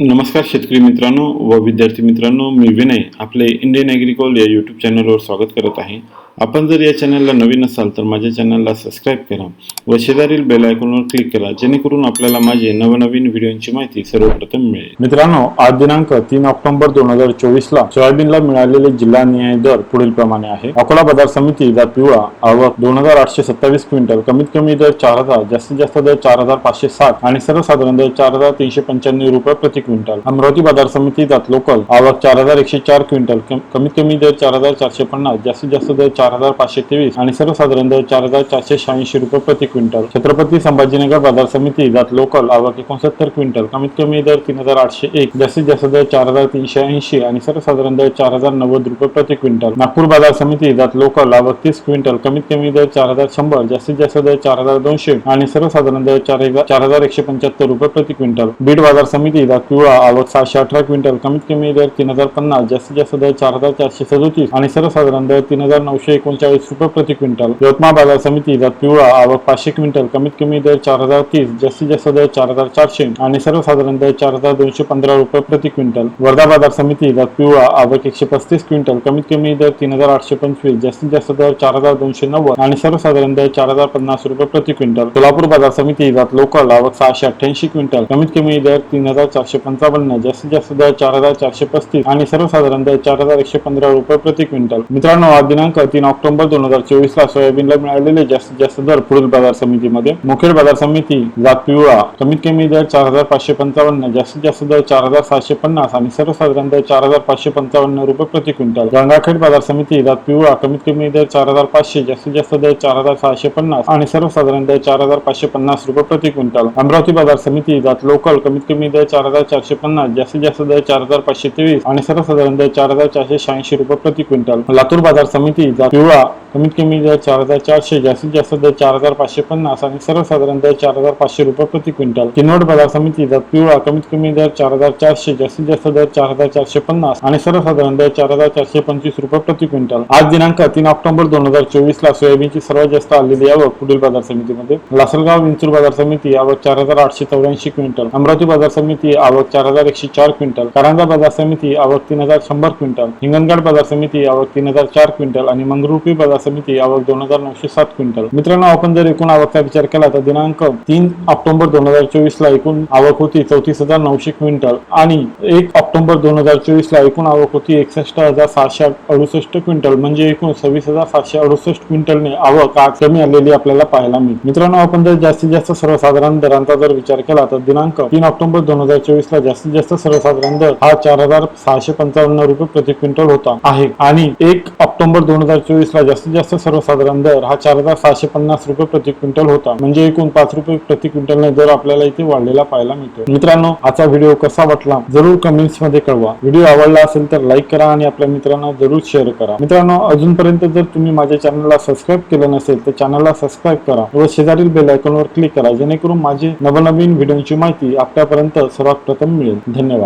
नमस्कार शेतकरी मित्रांनो व विद्यार्थी मित्रांनो मी विनय आपले इंडियन ॲग्रिकॉल या यूट्यूब चॅनलवर स्वागत करत आहे. आपण जर या चॅनलला नवीन असाल तर माझ्या चॅनलला सबस्क्राईब करा व शेजारील बेल आयकॉनवर क्लिक करा जेणेकरून आपल्याला माझे नवनवीन व्हिडिओची माहिती सर्वप्रथम मिळेल. मित्रांनो आज दिनांक तीन ऑक्टोबर दोन हजार चोवीस ला सोयाबीनला मिळालेले जिल्हा न्याय दर पुढील प्रमाणे आहे. अकोला बाजार समिती जात पिवळा आवक दोन हजार आठशे सत्तावीस क्विंटल कमीत कमी दर चार हजार जास्तीत जास्त दर चार हजार पाचशे साठ आणि सर्वसाधारण दर चार हजार तीनशे पंच्याण्णव रुपये प्रति क्विंटल. अमरावती बाजार समिती जात लोकल आवक चार हजार एकशे चार क्विंटल कमीत कमी दर चार हजार चारशे पन्नास जास्तीत जास्त दर चार चार हजार पाचशे तेवीस आणि सर्वसाधारण दर चार हजार चारशे शहाऐंशी रुपये प्रति क्विंटल. छत्रपती संभाजीनगर बाजार समिती जात लोकल आवक एकोणसत्तर क्विंटल. कमीत कमी दर तीन हजार आठशे एक जास्तीत जास्त दर चार हजार तीनशे ऐंशी आणि सर्वसाधारण दर चार हजार नव्वद रुपये प्रति क्विंटल. नागपूर बाजार समिती जात लोकल आवक तीस क्विंटल. कमीत कमी दर चार हजार शंभर जास्तीत जास्त दर चार हजार दोनशे आणि सर्वसाधारण दर चार हजार चार हजार एकशे पंच्याहत्तर रुपये प्रति क्विंटल. बीड बाजार समिती जात पिवळा आवक सहाशे अठरा क्विंटल. कमीत कमी दर तीन हजार पन्नास जास्तीत जास्त दर चार हजार चारशे सदोतीस आणि सर्वसाधारण दर तीन हजार नऊशे एकोणचाळीस रुपये प्रति क्विंटल. यवतमाळ बाजार समिती जात पिवळा आवक पाचशे क्विंटल. कमीत कमी दर चार हजार तीस जास्तीत जास्त दर चार हजार चारशे आणि सर्वसाधारण दर चार हजार दोनशे पंधरा रुपये प्रति क्विंटल. वर्धा बाजार समिती जात पिवळा आवक एकशे पस्तीस क्विंटल. कमीत कमी दर तीन हजार आठशे पंचवीस जास्तीत जास्त दर चार हजार दोनशे नव्वद आणि सर्वसाधारण दर चार हजार पन्नास रुपये प्रति क्विंटल. सोलापूर बाजार समिती जात लोकल आवक सहाशे अठ्ठ्याऐंशी क्विंटल. कमीत कमी दर तीन हजार चारशे पंचावन्न जास्तीत जास्त दर चार हजार चारशे पस्तीस आणि सर्वसाधारण दर चार हजार एकशे पंधरा रुपये प्रति क्विंटल. मित्रांनो आज दिनांक तीन ऑक्टोबर दोन हजार चोवीस ला सोयाबीनला मिळालेले जास्तीत जास्त दर पुढील बाजार समितीमध्ये. मुखेड बाजार समिती जात पिवळा कमीत कमी दर चार हजार पाचशे पंचावन्न जास्तीत जास्त दर चार हजार सातशे पन्नास आणि सर्वसाधारण दर चार हजार पाचशे पंचावन्न रुपये प्रति क्विंटल. गंगाखेड बाजार समिती जात पिवळा कमीत कमी दर चार हजार पाचशे जास्तीत जास्त दर चार हजार सहाशे पन्नास आणि सर्वसाधारण दर चार हजार पाचशे पन्नास रुपये प्रति क्विंटल. अमरावती बाजार समिती जात लोकल कमीत कमी दर चार हजार चारशे पन्नास जास्तीत जास्त दर चार हजार पाचशे तेवीस आणि सर्वसाधारण दर चार हजार चारशे शहाऐंशी रुपये प्रति क्विंटल. लातूर बाजार समिती जात पिवळा कमीत कमी दर चार हजार चारशे जास्तीत जास्त दर चार हजार पाचशे पन्नास आणि सर्वसाधारण दर चार हजार पाचशे रुपये प्रति क्विंटल. किनवट बाजार समिती दर पिवळा कमीत कमी दर चार हजार चारशे जास्तीत जास्त दर चार हजार चारशे पन्नास आणि सर्वसाधारण दर चार हजार चारशे पंचवीस रुपये प्रति क्विंटल. आज दिनांक तीन ऑक्टोबर दोन हजार चोवीस ला सोयाबीनची सर्वात जास्त आलेली आवक पुढील बाजार समितीमध्ये. लासलगाव विंचूर बाजार समिती आवक चार हजार आठशे चौऱ्याऐंशी क्विंटल. अमरावती बाजार समिती आवक चार हजार एकशे चार क्विंटल. कारंजा बाजार समिती आवक तीन हजार शंभर क्विंटल. हिंगणघाट बाजार समिती आवक तीन हजार चार क्विंटल आणि मंगरुळपी बाजार समिती आवक दोन हजार नऊशे सात क्विंटल. मित्रांनो आपण जर एकूण आवकचा विचार केला तर दिनांक तीन ऑक्टोबर दोन हजार चोवीस ला एकूण आवक होती चौतीस हजार नऊशे क्विंटल आणि एक ऑक्टोबर दोन हजार चोवीस ला एकूण आवक होती एकसष्ट हजार सहाशे अडुसष्ट क्विंटल. म्हणजे एकूण सव्वीस हजार सातशे अडुसष्ट क्विंटलने आवक आज कमी आलेली आपल्याला पाहायला मिळते. मित्रांनो आपण जर जास्तीत जास्त सर्वसाधारण दरांचा जर विचार केला तर दिनांक तीन ऑक्टोबर दोन हजार चोवीस ला जास्तीत जास्त सर्वसाधारण दर हा चार हजार सहाशे पंचावन्न रुपये प्रति क्विंटल होता आहे. आणि एक ऑक्टोबर दोन हजार चोवीसला जास्तीत जास्त सर्वसाधारण दर हा चार हजार सहाशे पन्नास रुपये प्रति क्विंटल होता. म्हणजे एकूण पाच रुपये प्रति क्विंटलने दर आपल्याला इथे वाढलेला पाहायला मिळतो मित्रांनो आजचा व्हिडिओ कसा वाटला? जरूर कमेंट्समध्ये कळवा. व्हिडिओ आवडला असेल तर लाईक करा आणि आपल्या मित्रांना जरूर शेअर करा. मित्रांनो अजूनपर्यंत जर तुम्ही माझ्या चॅनलला सबस्क्राईब केलं नसेल तर चॅनलला सबस्क्राईब करा. व शेजारील बेल आयकॉनवर क्लिक करा जेणेकरून माझे नवनवीन व्हिडिओची माहिती आपल्यापर्यंत सर्वात प्रथम मिळेल. धन्यवाद.